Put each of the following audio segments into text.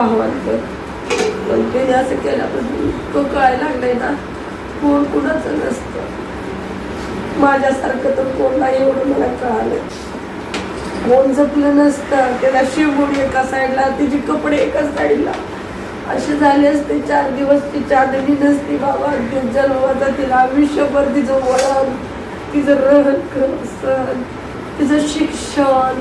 पण ते असं केल्यापासून तो कळायला लागलाय ना कोण कुणाचं नसतं. माझ्यासारखं तर कोण नाही एवढं मला कळालं. कोण जपलं नसतं त्याला शिवून एका साईडला तिचे कपडे एका साईडला. असे झाले असते चार दिवस ती चांदणी नसती बाबा. जन्माचा तिला आयुष्यभर तिचं वळण तिचं रहन सहन तिचं शिक्षण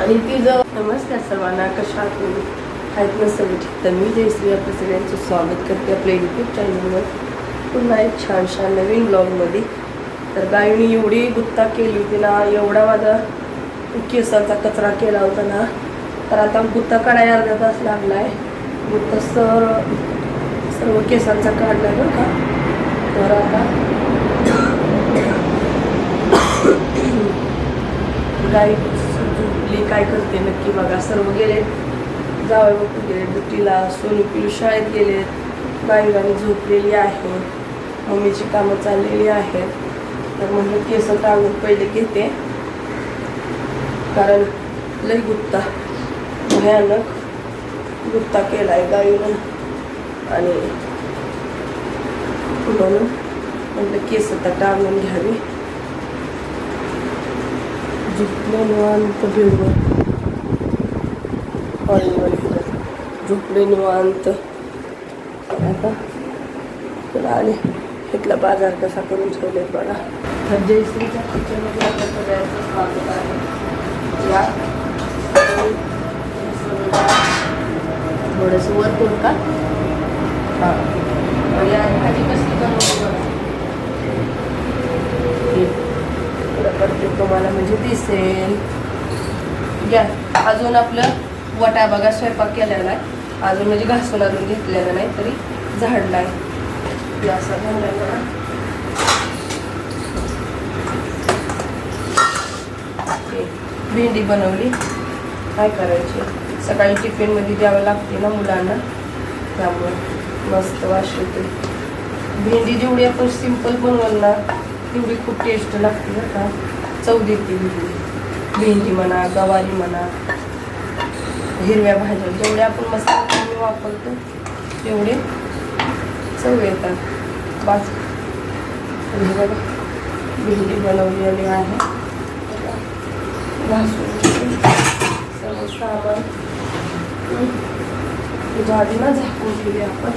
आणि ती जर नमस्कार सर्वांना कशा आहात आहेत सगळे ठीक. तर मी जयश्री आपल्या सगळ्यांचं स्वागत करते आपल्या यूट्यूब चॅनलवर पुन्हा एक छानशा नवीन ब्लॉगमध्ये तर गायीने एवढी गुत्ता केली होती ना एवढा माझा केसांचा कचरा केला होता ना. तर आता गुत्ता काढायला अर्धा तास लागला आहे गुत्ता सर सर्व केसांचा काढला बरं का. तर आता गाई मुली काय करते नक्की बघा. सर्व गेले. जावे बघू गेले ड्युटीला सोनू पिलू शाळेत गेलेत गाई झोपलेली आहे. मम्मीची कामं चाललेली आहेत. तर म्हणलं केस टाळून पहिले घेते. कारण लई गुप्ता भयानक गुप्ता केला आहे गाईनं. आणि म्हणून? म्हणलं केस आता टाळून घ्यावी. झोपले निवांत भिडवर हॉलवर झोपले निवांत. आता तर आले इथला बाजार कसा करून ठेवले बघा. तर जयश्रीच्या किचनमध्ये आता सगळ्यांचं स्वागत आहे. या. थोडंसं वर करू का? हां. या खाली भाजी कसली बनवली बघा हे तुम्हाला म्हणजे दिसेल. घ्या अजून आपलं वटा बघा स्वयंपाक केलेला आहे. अजून म्हणजे घासून अजून घेतलेला नाही तरी झाडला आहे. असं झालं बघा. भेंडी बनवली. काय करायची? सकाळी टिफिनमध्ये द्यावं लागते ना मुलांना. त्यामुळे मस्त वाश होते भेंडी जेवढी आपण सिंपल बनवल ना तेवढी खूप टेस्ट लागते बरं का. चव देते भेंडी भेंडी म्हणा गवारी म्हणा. हिरव्या भाज्या जेवढे आपण मसाला कमी वापरतो तेवढे चव येतात. बास. बघा. भेंडी बनवलेली आहे. घासून सर्व सामान. तुझ्या आधी ना झाकून दिली आपण.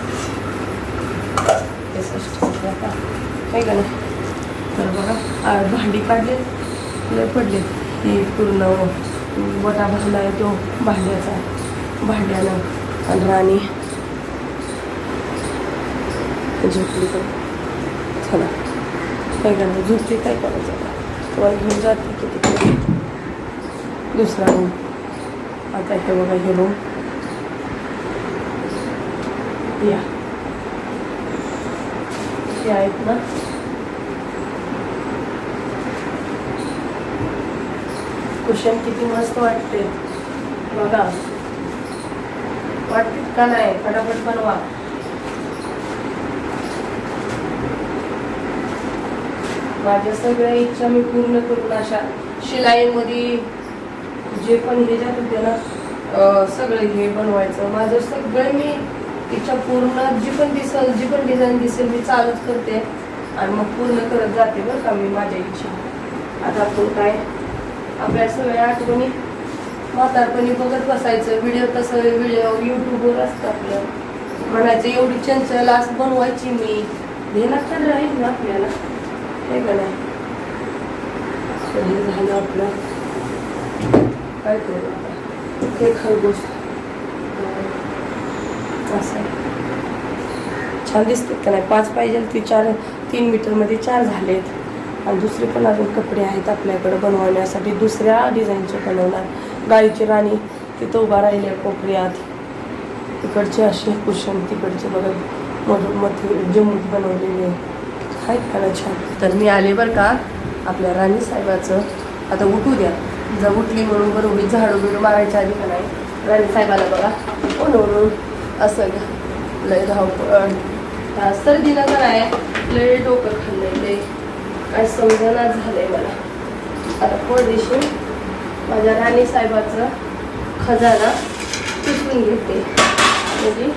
ते आता काय का नाही? तर बघा भांडी काढले लय पडले ही पूर्ण वटा भांडा आहे तो भांड्याचा भांड्यानं आणि राणी. झोपली तर चला. काय करणार? झोपली काय करायचं? तुम्हाला घेऊन जाते की तिकडे. दुसरा रूम आता इथे बघा हे रूम या. आहेत ना कुशन किती मस्त वाटते. बघा. वाटते का नाही? फटाफट बनवा. माझ्या सगळ्या इच्छा मी पूर्ण करून अशा शिलाईमध्ये जे पण ह्याच्यात होते ना सगळं हे बनवायचं. माझं सगळं मी इच्छा पूर्ण जी पण दिसल जी पण डिझाईन दिसेल मी चालूच करते आणि मग पूर्ण करत जाते बरं का मी माझ्या इच्छा आता आपण काय आपल्या सगळ्या आठवणी म्हातारपणी बघत बसायचं. व्हिडिओ तसं व्हिडिओ यूट्यूबवर असतं आपलं. म्हणायचं एवढी चंचल असं बनवायची मी. ध्येनात तर राहील ना आपल्याला? हे का नाही? झालं आपलं. काय करू आता? खरगोश. असं छान दिसतात का नाही? पाच पाहिजे ते चार तीन मीटरमध्ये चार झालेत. आणि दुसरे पण अजून कपडे आहेत आपल्याकडं बनवण्यासाठी. दुसऱ्या डिझाईनचे बनवणार गाईची राणी तिथं उभा राहिली आहे कोपऱ्यात. तिकडचे असे कुशन तिकडचे बघा मधून मध्ये जम्मूत बनवलेले आहेत. का छान? तर मी आले बरं का आपल्या राणी साहेबाचं. आता उठू द्या. जर उठली म्हणून बरोबर झाडू बिडू मारायच्या आधी का नाही? राणी साहेबाला बघा. हो म्हणून हो असं लय धावपळ. सर्दीला सर्दीनं आहे. लय डोकं खाल्लं लय आणि समजना झालंय मला. आता परदेशी माझ्या राणी साहेबाचा खजाना पुसून घेते. म्हणजे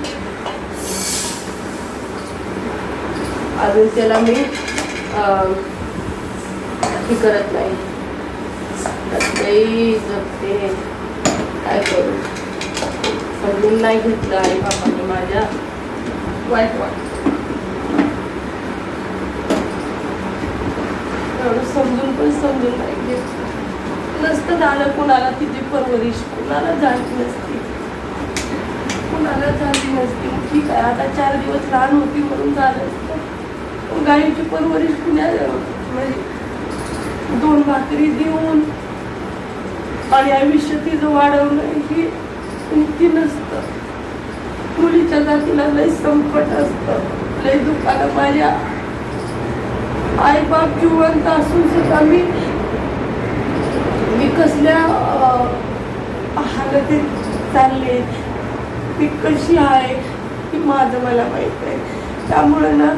अजून त्याला मी हे करत नाही. लई जपते. काय करू? समजून नाही घेतलं आई बापाने माझ्या वाईट वाटत एवढं समजून पण समजून नाही घेतलं नसतं झालं कुणाला तिची परवरिश कुणाला झाली नसती. कुणाला झाली नसती. ठीक आहे आता चार दिवस लहान होती म्हणून झालं असतं. गाईची परवरिश कुणा म्हणजे दोन भाकरी देऊन आणि आयुष्य तिचं वाढवणं ही नक्की नसतं. मुलीच्या जातीला लय संकट असतं. लय दुःखाला माझ्या आई बाप जिवंत असून सुद्धा मी मी कसल्या हालतीत चालले ती कशी आहे ती माझं मला माहीत आहे त्यामुळे ना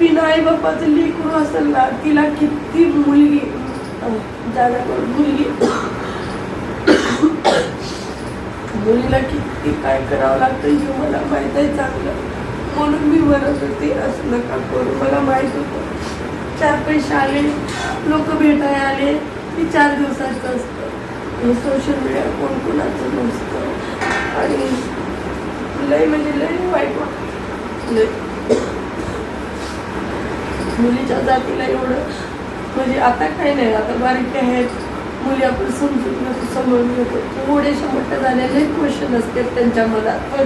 तिला आई बापाचं लेकरू असेल ना तिला किती मुलगी अं, मुलगी मुलीला किती काय करावं लागतं हे मला माहीत आहे चांगलं. म्हणून मी म्हणत होते असं नका करू मला माहीत होतं. चार पैसे आले लोक भेटाय आले ते चार दिवसाचं असतं. हे सोशल मीडिया कोण कोणाचं नसतं. आणि लय म्हणजे लय वाईट मुलीच्या जातीला एवढं म्हणजे आता काही नाही आता बारीक आहेत. मुली आपण समजून घेतो समजून घेतो. थोडे मोठ्या झालेले क्वेश्चन असतात त्यांच्या मनात पण.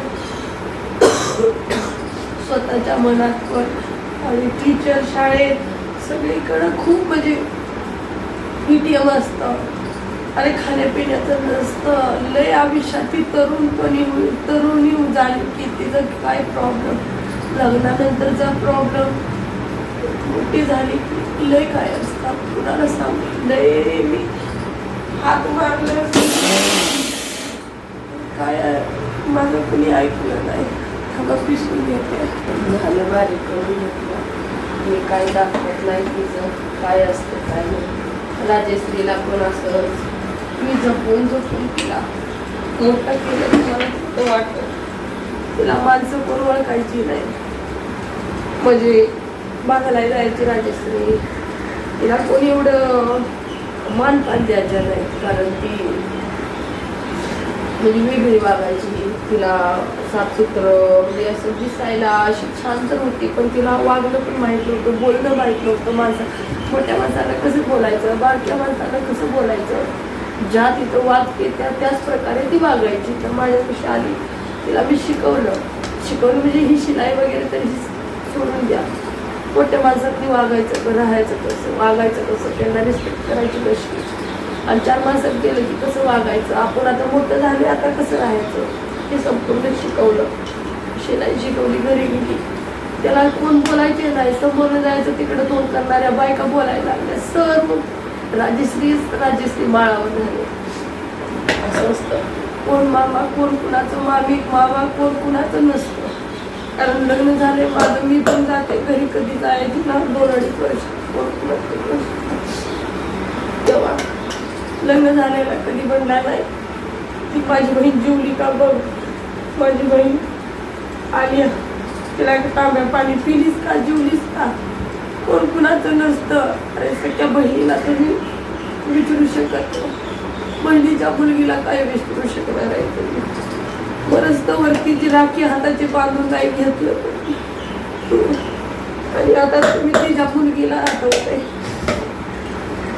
स्वतःच्या मनात पण. आणि टीचर शाळेत सगळीकडं खूप म्हणजे पीटीएम असतं अरे खाण्यापिण्याचं नसतं. लय आयुष्यात ती तरुणपणी तरुणी झाली की तिचं काय प्रॉब्लेम लग्नानंतरचा प्रॉब्लेम मोठी झाली की लय काय असतात कुणाला सांग? लय मी हात मारलं. काय माझं कुणी ऐकलं नाही. थांबा पिसून घेते. झालं बारीक करून घेतलं. मी काय दाखवत नाही तिचं काय असतं काय नाही. राजेश्रीला पण असं मी जपून जपून तिला मोठं केलं तर मला खोटं वाटतं तिला माणसं कोण ओळखायची नाही. म्हणजे बघायला जायची राजेश्री. तिला कोणी एवढं मानपान द्यायचं नाही कारण ती म्हणजे वेगळी वागायची तिला साफसूत्र म्हणजे असं दिसायला अशी छान तर होती पण तिला वागणं पण माहीत नव्हतं बोलणं माहीत नव्हतं माणसं मोठ्या माणसाला कसं बोलायचं बारक्या माणसाला कसं बोलायचं? ज्या तिथं वागते त्या त्याच प्रकारे ती वागायची. तर माझ्यापेक्षा आली तिला मी शिकवलं. शिकवलं म्हणजे ही शिलाई वगैरे तरी सोडून द्या. मोठ्या माणसातनी वागायचं राहायचं कसं वागायचं कसं त्यांना रिस्पेक्ट करायची कशी? आणि चार माणसात गेलं की कसं वागायचं? आपण आता मोठं झाले आता कसं राहायचं? हे संपूर्ण शिकवलं. शिलाई शिकवली घरी गेली. त्याला कोण बोलायचे नाही. समोर जायचं तिकडे तोंड करणाऱ्या बायका बोलायला लागल्या. सर मग राजेश्री राजेश्री माळावर झाले. असं असतं. कोण मामा कोण कुणाचं मामी मामा कोण कुणाचं नसतं. कारण लग्न झाले माझं मी पण जाते. घरी कधी जायची? ना दोन अडीच वर्ष. कोण कुणाचं नसतं. लग्न झालेला कधी बनणार नाही ती माझी बहीण जीवली का बघ? माझी बहीण आली. तिला तांब्या पाणी पिलीस का जीवलीस का? कोण कुणाचं नसतं. अरे सगळ्या बहिणीला तुम्ही विचारू शकत बहिणीच्या मुलगीला काय विचारू शकणार आहे तुम्ही? बरंच तर वरतीची राखी हाताची बांधून नाही घेतलं आणि आता तुम्ही तिच्या मुलगीला आठवताय.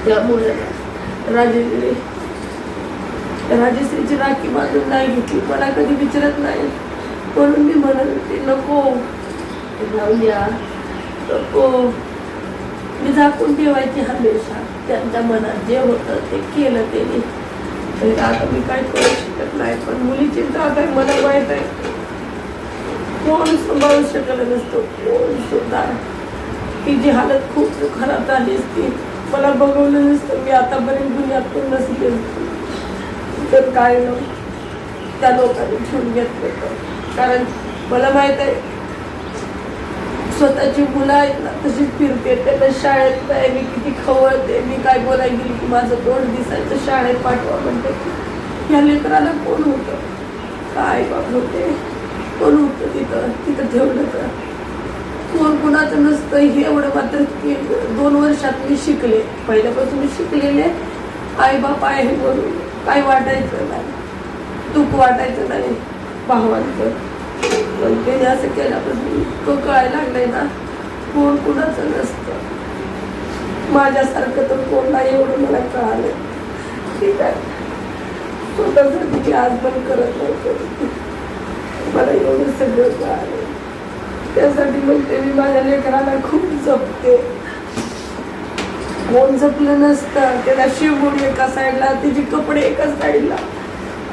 त्या मुलाला. राजेश्री. राजेश्रीची राखी बांधून नाही घेतली मला कधी विचारत नाही. म्हणून मी म्हणत होते नको जाऊन द्या. नको. मी झाकून ठेवायची हमेशा. त्यांच्या मनात जे होतं ते केलं त्यांनी. तर आता मी काय करू शकत नाही पण मुलीची जात आहे मला माहीत आहे. कोण सांभाळू शकलं नसतो कोण सुद्धा. तिची हालत खूप खराब झाली असती. मला बघवलं नसतं. मी आतापर्यंत दुनियात पण असती. तर काय न? त्या लोकांनी ठेवून घेतलं होतं. कारण मला माहीत आहे स्वतःची मुलं आहेत ना तशीच फिरते. त्यांना शाळेत नाही मी किती खवळते मी काय बोलायला गेली की माझं तोंड दिसायचं शाळेत पाठवा म्हणते. ह्या लेकराला कोण होतं? काय बाब बाप होते? कोण होतं तिथं? तिथं ठेवलं तर? कोण कुणाचं नसतं हे एवढं मात्र की दोन वर्षात मी शिकले. पहिल्यापासून मी शिकलेले आई बाप आहे म्हणून काही वाटायचं नाही. दुःख वाटायचं नाही भावांचं. पण ते असं केल्यापासून तो कळायला लागलाय ना कोण कुणाचं नसतं. माझ्यासारखं तर कोण नाही एवढं मला कळालं ठीक आहे. स्वतःसाठी आज पण करत नव्हतं. मला एवढं सगळं कळालं त्यासाठी म्हणते मी माझ्या लेकराला खूप जपते. कोण जपलं नसतं. त्याला शिवून एका साईडला तिचे कपडे एका साईडला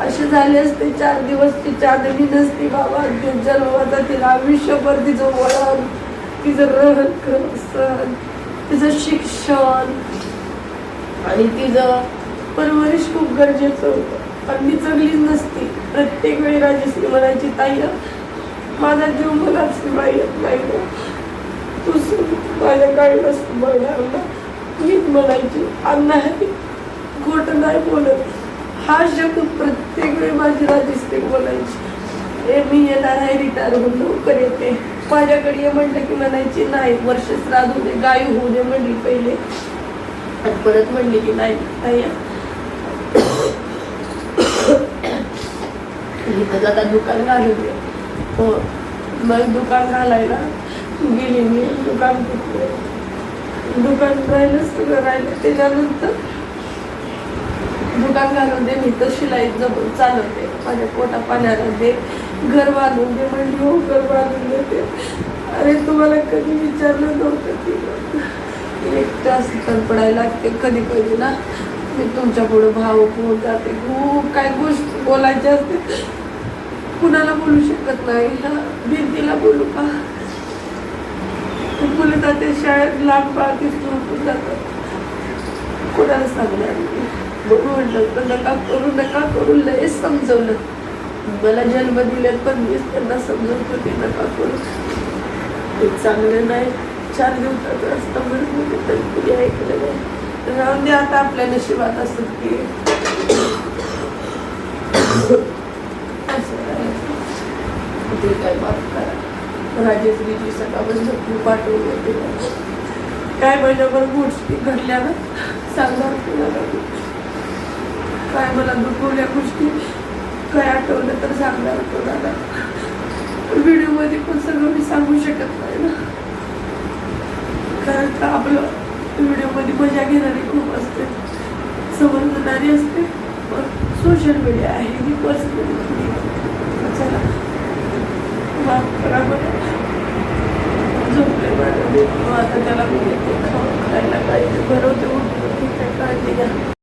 असे झाले असते चार दिवस ती चांदणी नसती बाबा. ते जन्माचा तिला आयुष्यभर तिचं वळण तिचं रहन तिचं शिक्षण. आणि तिचं परवरिश खूप गरजेचं होतं. पण मी चगलीच नसती. प्रत्येक वेळी राजेश्री म्हणायची ताई माझा जीव मलाच माहीत नाही तू माझ्या गाडीला बघणार मीच म्हणायची अण्णा खोट नाही बोलत. हा शब्द प्रत्येक वेळी माझी राजेश्री बोलायची. ए मी येणार आहे रिटायर होऊन लवकर येते. माझ्याकडे ये म्हटलं की म्हणायची नाही वर्ष श्राद्ध होऊ दे गाय होऊ दे म्हणली पहिले. परत म्हणली की नाही ताई इथं आता दुकान घालून दे. हो. मग दुकान घालायला. गेली मी दुकान दुकान राहिलंच राहिलं त्याच्यानंतर दुकान घालून दे मी तर शिलाई जमून चालवते. माझ्या पोटा पाण्याला दे. घर बांधून दे म्हणली हो घर बांधून देते. अरे तुम्हाला कधी विचारलं नव्हतं की एक तास पडायला लागते कधी कधी ना. मी तुमच्यापुढे भाव होऊन जाते. खूप काय गोष्ट बोलायच्या असते कुणाला बोलू शकत नाही. भिंतीला बोलू का? मुलं जाते शाळेत लांब बाकीच झोपून जातात. कोणाला सांगणार बघू म्हणून म्हटलं पण नका करू नका करू? लयच समजवलं. मला जन्म दिल्यात पण मीच त्यांना समजवत होते नका करू. ते चांगलं नाही. चार दिवसाचं असतं म्हणून तर कुणी ऐकलं नाही. राहून दे आता आपल्या नशिबात असत की ते काय माफ करा. राजेश्रीची सकाळपासून झोपून पाठवून येते काय माझ्यावर गोष्टी घडल्या ना सांगणार कुणाला काय मला दुखवल्या गोष्टी काय आठवलं तर सांगणार कोणाला. व्हिडिओमध्ये पण सगळं मी सांगू शकत नाही ना. कारण का आपलं व्हिडिओमध्ये मजा घेणारी खूप असते समजणारी असते पण सोशल मीडिया आहे ही पर्सनल चला. भाग खराब झोपले माझ्या आता त्याला मी खायला पाहिजे. बरोबर काळजी घ्या.